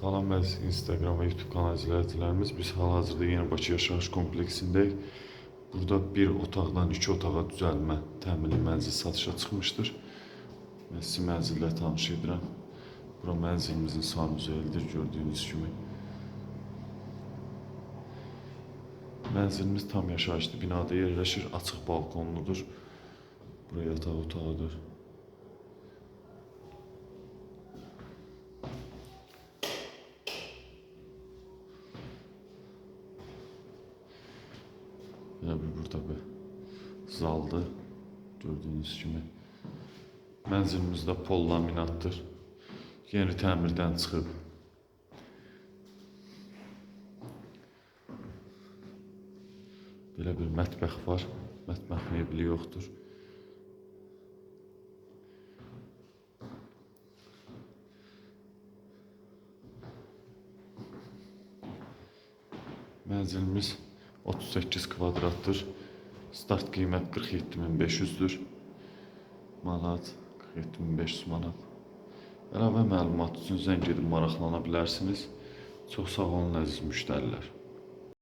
Salam əziz Instagram və YouTube kanal izləyicilərimiz. Biz hal-hazırda Yeni Bakı Yaşayış kompleksindəyik. Burada bir otaqdan iki otağa düzəlmə təmirli mənzil satışa çıxmışdır. Mən sizi mənzillə tanış edirəm. Bura mənzilimizin sanuzelidir gördüyünüz kimi. Mənzilimiz tam yaşayışlı binada yerləşir, açıq balkonludur. Bura yataq otağıdır. Yine bir burada bir zaldır. Gördüğünüz kimi. Mənzilimizdə pol laminatdır. Yeni təmirdən çıxıb. Belə bir mətbəx var. Mətbəx mebeli yoxdur. Mənzilimiz 38 kvadratdır. Start qiymət 47500-dür. Manat 47500 manat. Əlavə məlumat üçün zəng edib maraqlana bilərsiniz. Çox sağ olun əziz müştərilər.